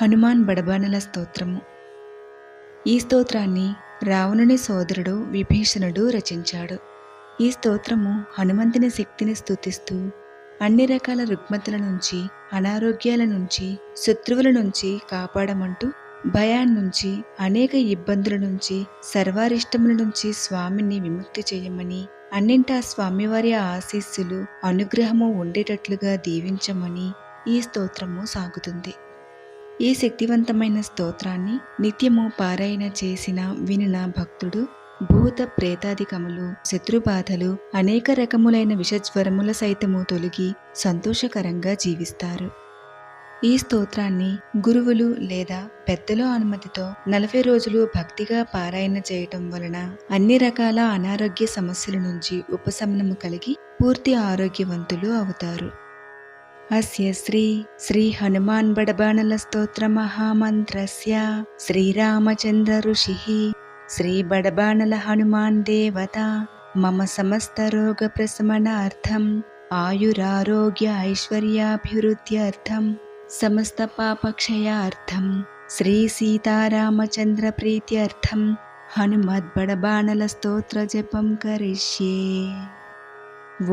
హనుమాన్ బడబానల స్తోత్రము. ఈ స్తోత్రాన్ని రావణుని సోదరుడు విభీషణుడు రచించాడు. ఈ స్తోత్రము హనుమంతుని శక్తిని స్తుతిస్తూ అన్ని రకాల రుగ్మతల నుంచి అనారోగ్యాల నుంచి శత్రువుల నుంచి కాపాడమంటూ భయాన్నుంచి అనేక ఇబ్బందుల నుంచి సర్వారిష్టముల నుంచి స్వామిని విముక్తి చేయమని అన్నింటా స్వామివారి ఆశీస్సులు అనుగ్రహము ఉండేటట్లుగా దీవించమని ఈ స్తోత్రము సాగుతుంది. ఈ శక్తివంతమైన స్తోత్రాన్ని నిత్యము పారాయణ చేసిన వినిన భక్తుడు భూత ప్రేతాధికములు శత్రుబాధలు అనేక రకములైన విషజ్వరముల సైతము తొలగి సంతోషకరంగా జీవిస్తారు. ఈ స్తోత్రాన్ని గురువులు లేదా పెద్దల అనుమతితో నలభై రోజులు భక్తిగా పారాయణ చేయటం వలన అన్ని రకాల అనారోగ్య సమస్యల నుంచి ఉపశమనము కలిగి పూర్తి ఆరోగ్యవంతులు అవుతారు. అస్య శ్రీ శ్రీ హనుమాన్ బడబాణల స్తోత్ర మహామంత్రస్య శ్రీరామచంద్ర ఋషి శ్రీ బడబాణల హనుమాన్ దేవత మమ సమస్త రోగ ప్రశమనార్థం ఆయురారోగ్య ఐశ్వర్యాభివృద్ధ్యర్థం సమస్త పాపక్షయార్థం శ్రీ సీతారామచంద్ర ప్రీత్యర్థం హనుమద్బడబాణల స్తోత్ర జపం కరిష్యే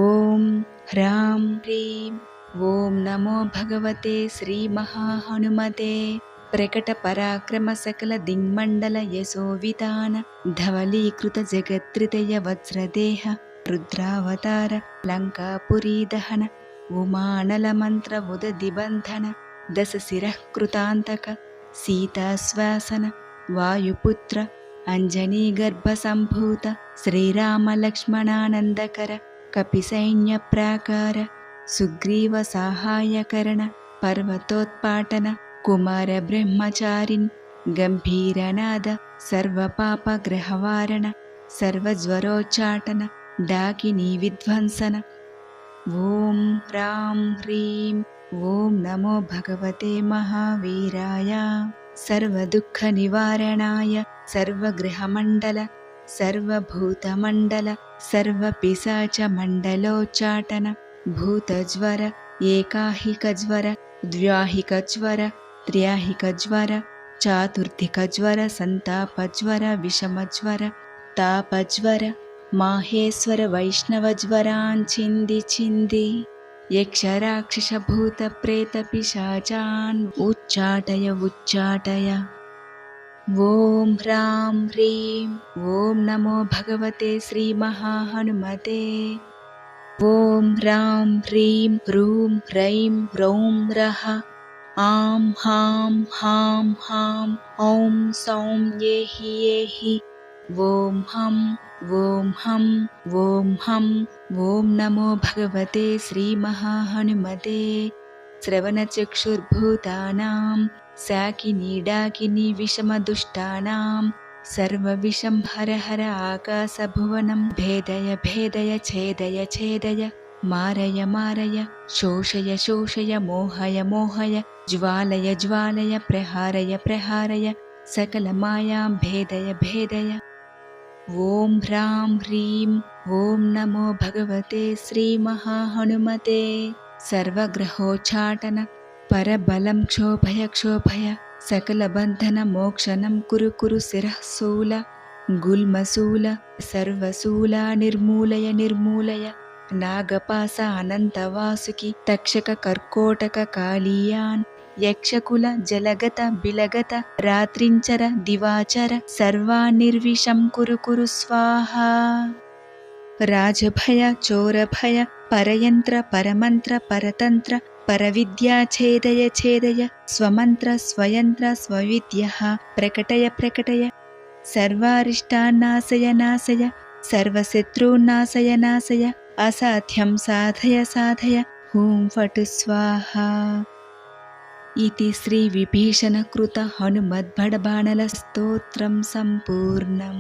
ఓం హ్రాం హ్రీం ఓం నమో భగవతే శ్రీ మహాహనుమతే. ప్రకట పరాక్రమ సకల దిగ్మండల యశోవితాన ధవలీకృత జగత్రితయ వజ్రదేహ రుద్రావతార లంకాపురీ దహన ఉమానల మంత్ర ఉదదిబంధన దశ శిరః కృతాంతక సీతాశ్వాసన వాయుపుత్ర అంజనీ గర్భ సంభూత सुग्रीवसाहाय्यकरण पर्वतोत्पाटन कुमारब्रह्मचारिन् गम्भीरनाद सर्वपापग्रहवारण सर्वज्वरोच्चाटन डाकिनीविध्वंसन ॐ ह्रां ह्रीं ॐ नमो भगवते महावीराय। सर्वदुःखनिवारणाय सर्वगृहमण्डल सर्वभूतमण्डल सर्वपिसा च నమో భగవతే మహావీరాయ సర్వదుఃఖ నివారణాయ సర్వగృహమండల సర్వభూతమండల సర్వపిశాచ మండలోచ్చాటన భూతజ్వర ఏకాహికజ్వర ద్వ్యాహికజ్వర త్ర్యాహికజ్వర చాతుర్థికజ్వర సంతాపజ్వర విషమజ్వర తాపజ్వర మాహేశ్వర వైష్ణవజ్వరాన్ చింది చింది యక్షరాక్షస భూత ప్రేత పిశాచాన్ ఉచ్చాటయ ఉచ్చాటయ ఓం హ్రాం హ్రీం ఓం నమో భగవతే శ్రీ మహాహనుమతే ॐ ह्रां ह्रीं ह्रूं ह्रैं ह्रौं रः। आं हां हां हां ॐ सौं येहि येहि ॐ हं। ॐ हं ॐ हं ॐ नमो भगवते श्रीमहाहनुमते। श्रवणचक्षुर्भूतानां शाकिनीडाकिनीविषमदुष्टानां सर्वविषं हर हर आकाशभुवनं भेदय भेदय छेदय छेदय मारय मारय शोषय शोषय मोहय मोहय ज्वालय ज्वालय प्रहारय प्रहारय सकलमायां भेदय भेदय। ॐ ह्रां ह्रीं ॐ नमो भगवते श्रीमहाहनुमते। सर्वग्रहोच्चाटन परबलं क्षोभय क्षोभय। క్షోభయ సకల బంధన మోక్షణం కురు కురు శిరశూల గుల్మశూల సర్వశూల నిర్మూలయ నిర్మూలయ నాగపాస అనంతవాసుకి తక్షక కర్కోటక కాళీయాన్ యక్షకుల జలగత బిలగత రాత్రించర దివాచర సర్వానిర్విషం కురు కురు స్వాహ. రాజభయ చోరభయ పరయంత్ర పరమంత్ర పరతంత్ర పరవిద్యా ఛేదయ ఛేదయ స్వమంత్ర స్వయంత్ర స్వవిద్య ప్రకటయ ప్రకటయ సర్వారిష్టాన్నాశయ నాశయ సర్వశత్రూన్నాశయ నాశయ అసాధ్యం సాధయ సాధయ హూం ఫటు స్వాహ ఇది శ్రీ విభీషణకృత హనుమద్భడబాణల స్తోత్రం సంపూర్ణం